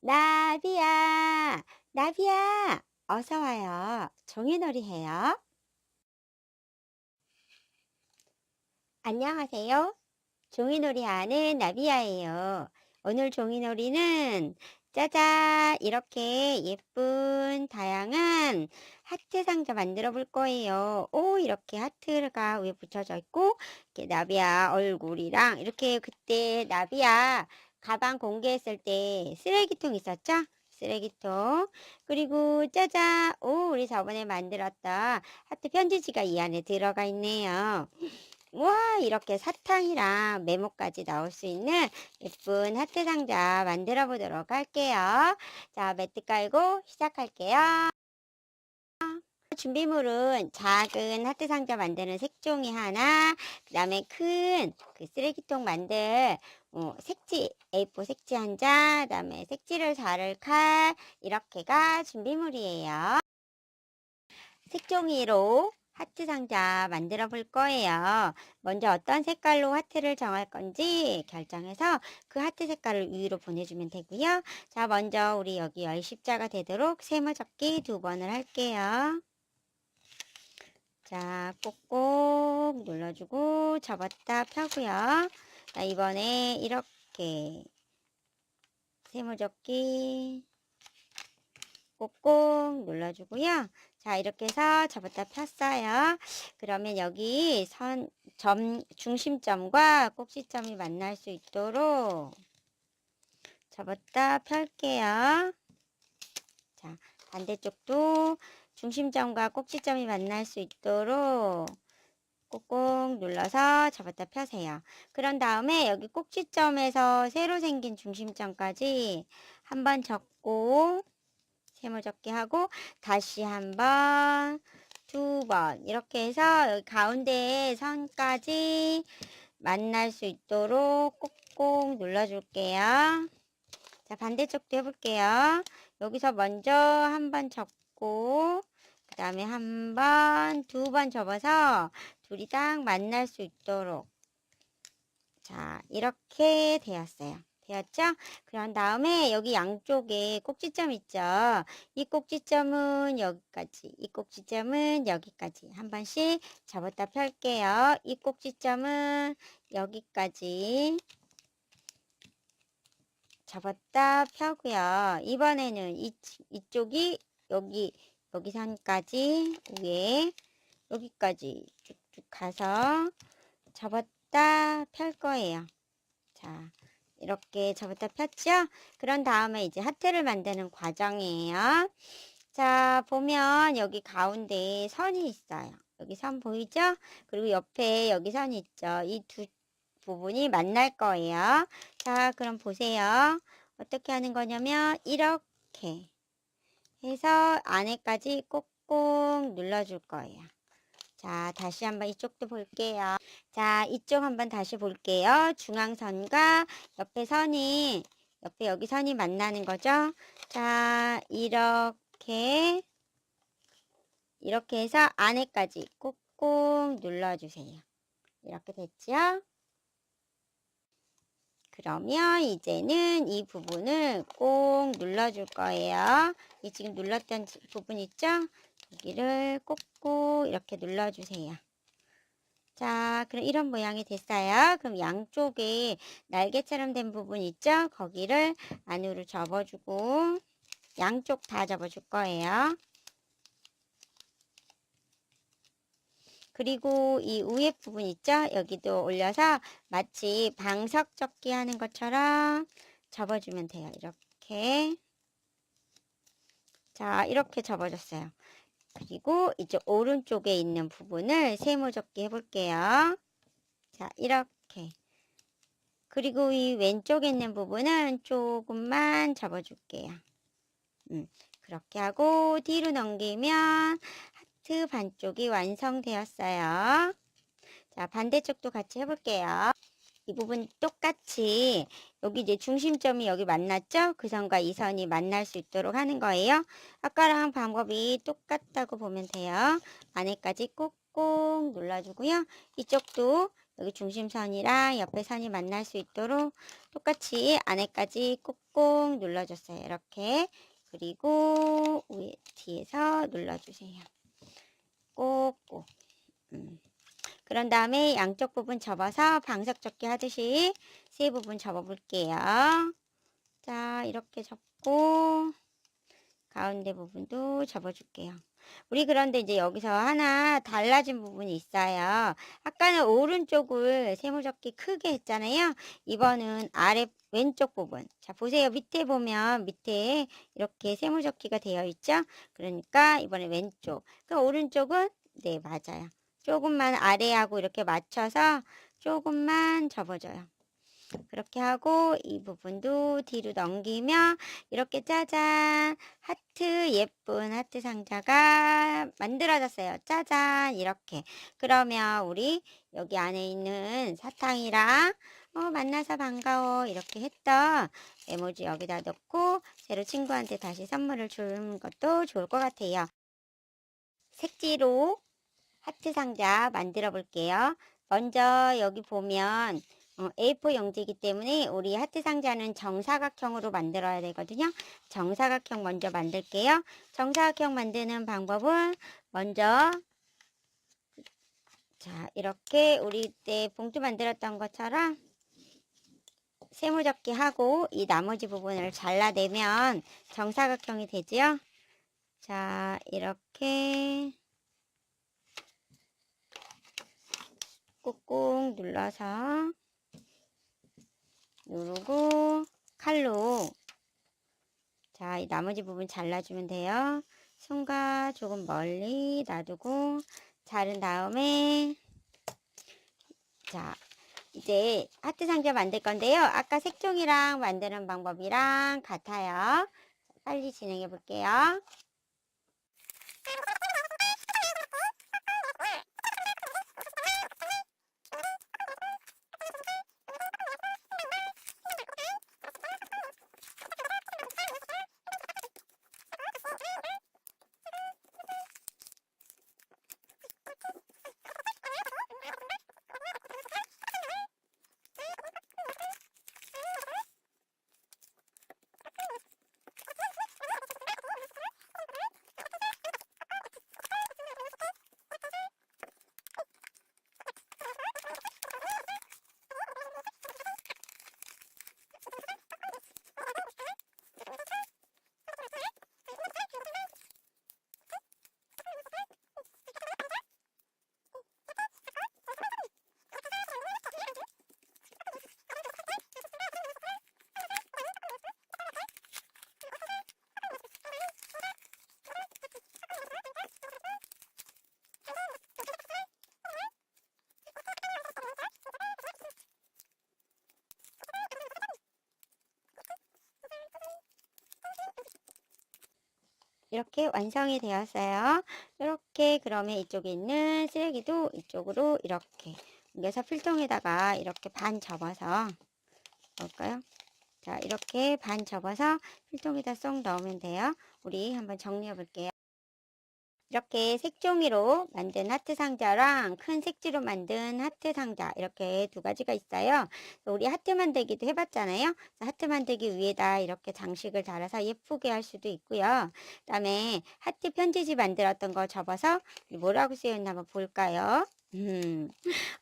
나비야, 나비야, 어서 와요. 종이놀이 해요. 안녕하세요. 종이놀이 하는 나비야예요. 오늘 종이놀이는 짜잔! 이렇게 예쁜 다양한 하트 상자 만들어 볼 거예요. 오, 이렇게 하트가 위에 붙여져 있고, 이렇게 나비야 얼굴이랑 이렇게 그때 나비야 가방 공개했을 때 쓰레기통 있었죠? 쓰레기통. 그리고 짜잔! 오, 우리 저번에 만들었던 하트 편지지가 이 안에 들어가 있네요. 와, 이렇게 사탕이랑 메모까지 나올 수 있는 예쁜 하트 상자 만들어 보도록 할게요. 자, 매트 깔고 시작할게요. 준비물은 작은 하트 상자 만드는 색종이 하나, 그 다음에 큰 그 쓰레기통 만들 어, 색지, A4 색지 한 장, 그 다음에 색지를 자를 칼, 이렇게가 준비물이에요. 색종이로 하트 상자 만들어 볼 거예요. 먼저 어떤 색깔로 하트를 정할 건지 결정해서 그 하트 색깔을 위로 보내주면 되고요. 자, 먼저 우리 여기 열 십자가 되도록 세모접기 두 번을 할게요. 자, 꼭꼭 눌러주고 접었다 펴고요. 자, 이번에 이렇게 세모접기 꼭꼭 눌러주고요. 자, 이렇게 해서 접었다 폈어요. 그러면 여기 선, 점, 중심점과 꼭지점이 만날 수 있도록 접었다 펼게요. 자, 반대쪽도 중심점과 꼭지점이 만날 수 있도록 꼭꼭 눌러서 접었다 펴세요. 그런 다음에 여기 꼭지점에서 새로 생긴 중심점까지 한번 접고 세모 접기 하고 다시 한 번, 두 번 이렇게 해서 여기 가운데 선까지 만날 수 있도록 꼭꼭 눌러줄게요. 자 반대쪽도 해볼게요. 여기서 먼저 한 번 접고 그 다음에 한 번, 두 번 접어서 둘이 딱 만날 수 있도록 자 이렇게 되었어요. 되었죠? 그런 다음에 여기 양쪽에 꼭지점 있죠? 이 꼭지점은 여기까지, 이 꼭지점은 여기까지 한 번씩 접었다 펼게요. 이 꼭지점은 여기까지 접었다 펴고요. 이번에는 이, 이쪽이 여기, 여기 선까지 위에 여기까지 쭉쭉 가서 접었다 펼 거예요. 자, 이렇게 접었다 폈죠? 그런 다음에 이제 하트를 만드는 과정이에요. 자, 보면 여기 가운데 선이 있어요. 여기 선 보이죠? 그리고 옆에 여기 선이 있죠? 이 두 부분이 만날 거예요. 자, 그럼 보세요. 어떻게 하는 거냐면 이렇게 해서 안에까지 꼭꼭 눌러줄 거예요. 자, 다시 한번 이쪽도 볼게요. 자, 이쪽 한번 다시 볼게요. 중앙선과 옆에 선이, 옆에 여기 선이 만나는 거죠. 자, 이렇게, 이렇게 해서 안에까지 꼭꼭 눌러주세요. 이렇게 됐죠? 그러면 이제는 이 부분을 꼭 눌러줄 거예요. 이 지금 눌렀던 부분 있죠? 여기를 꼭꼭 이렇게 눌러주세요. 자, 그럼 이런 모양이 됐어요. 그럼 양쪽에 날개처럼 된 부분 있죠? 거기를 안으로 접어주고 양쪽 다 접어줄 거예요. 그리고 이 위에 부분 있죠? 여기도 올려서 마치 방석 접기 하는 것처럼 접어주면 돼요. 이렇게. 자, 이렇게 접어줬어요. 그리고 이제 오른쪽에 있는 부분을 세모 접기 해볼게요. 자, 이렇게. 그리고 이 왼쪽에 있는 부분은 조금만 접어줄게요. 음, 그렇게 하고 뒤로 넘기면 하트 반쪽이 완성되었어요. 자, 반대쪽도 같이 해볼게요. 이 부분 똑같이 여기 이제 중심점이 여기 만났죠? 그 선과 이 선이 만날 수 있도록 하는 거예요. 아까랑 방법이 똑같다고 보면 돼요. 안에까지 꼭꼭 눌러주고요. 이쪽도 여기 중심선이랑 옆에 선이 만날 수 있도록 똑같이 안에까지 꾹꾹 눌러줬어요. 이렇게. 그리고 위에 뒤에서 눌러주세요. 꼭꼭. 음. 그런 다음에 양쪽 부분 접어서 방석 접기 하듯이 세 부분 접어 볼게요. 자, 이렇게 접고 가운데 부분도 접어 줄게요. 우리 그런데 이제 여기서 하나 달라진 부분이 있어요. 아까는 오른쪽을 세모접기 크게 했잖아요. 이번은 아래 왼쪽 부분. 자, 보세요. 밑에 보면 밑에 이렇게 세모접기가 되어 있죠. 그러니까 이번에 왼쪽. 그 오른쪽은 네, 맞아요. 조금만 아래하고 이렇게 맞춰서 조금만 접어줘요. 그렇게 하고 이 부분도 뒤로 넘기며 이렇게 짜잔 하트 예쁜 하트 상자가 만들어졌어요. 짜잔 이렇게 그러면 우리 여기 안에 있는 사탕이랑 어, 만나서 반가워 이렇게 했던 에모지 여기다 넣고 새로 친구한테 다시 선물을 주는 것도 좋을 것 같아요. 색지로 하트 상자 만들어 볼게요. 먼저 여기 보면 어, A4 용지이기 때문에 우리 하트 상자는 정사각형으로 만들어야 되거든요. 정사각형 먼저 만들게요. 정사각형 만드는 방법은 먼저 자 이렇게 우리 때 봉투 만들었던 것처럼 세모접기 하고 이 나머지 부분을 잘라내면 정사각형이 되지요. 자 이렇게 꾹꾹 눌러서 누르고 칼로 자, 이 나머지 부분 잘라주면 돼요. 손과 조금 멀리 놔두고 자른 다음에 자, 이제 하트 상자 만들 건데요. 아까 색종이랑 만드는 방법이랑 같아요. 빨리 진행해 볼게요. 이렇게 완성이 되었어요. 이렇게 그러면 이쪽에 있는 쓰레기도 이쪽으로 이렇게 옮겨서 필통에다가 이렇게 반 접어서 넣을까요? 자, 이렇게 반 접어서 필통에다 쏙 넣으면 돼요. 우리 한번 정리해 볼게요. 이렇게 색종이로 만든 하트 상자랑 큰 색지로 만든 하트 상자 이렇게 두 가지가 있어요. 우리 하트 만들기도 해봤잖아요. 하트 만들기 위에다 이렇게 장식을 달아서 예쁘게 할 수도 있고요. 그 다음에 하트 편지지 만들었던 거 접어서 뭐라고 쓰여있나 한번 볼까요? 음,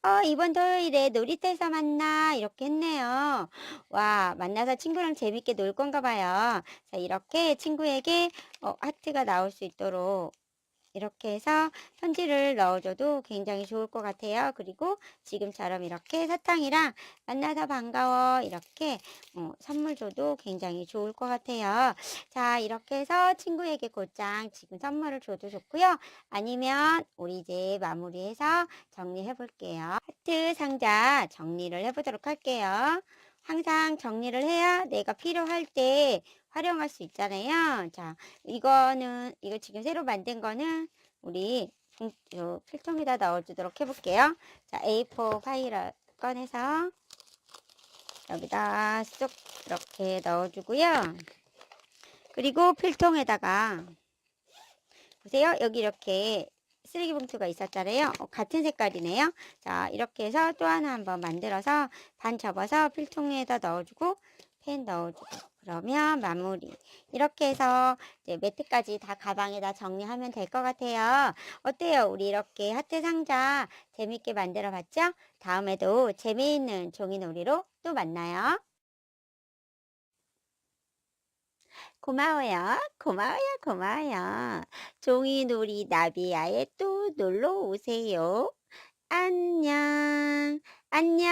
어, 이번 토요일에 놀이터에서 만나 이렇게 했네요. 와, 만나서 친구랑 재밌게 놀 건가 봐요. 자, 이렇게 친구에게 어, 하트가 나올 수 있도록 이렇게 해서 편지를 넣어줘도 굉장히 좋을 것 같아요. 그리고 지금처럼 이렇게 사탕이랑 만나서 반가워 이렇게 어, 선물 줘도 굉장히 좋을 것 같아요. 자 이렇게 해서 친구에게 곧장 지금 선물을 줘도 좋고요. 아니면 우리 이제 마무리해서 정리해 볼게요. 하트 상자 정리를 해보도록 할게요. 항상 정리를 해야 내가 필요할 때 활용할 수 있잖아요. 자, 이거는, 이거 지금 새로 만든 거는 우리 요 필통에다 넣어주도록 해볼게요. 자, A4 파일을 꺼내서 여기다 쏙 이렇게 넣어주고요. 그리고 필통에다가 보세요. 여기 이렇게 쓰레기 봉투가 있었잖아요. 어, 같은 색깔이네요. 자, 이렇게 해서 또 하나 한번 만들어서 반 접어서 필통에다 넣어주고 펜 넣어주고 그러면 마무리. 이렇게 해서 이제 매트까지 다 가방에다 정리하면 될 것 같아요. 어때요? 우리 이렇게 하트 상자 재밌게 만들어 봤죠? 다음에도 재미있는 종이놀이로 또 만나요. 고마워요. 고마워요. 고마워요. 종이놀이 나비야에 또 놀러 오세요. 안녕. 안녕.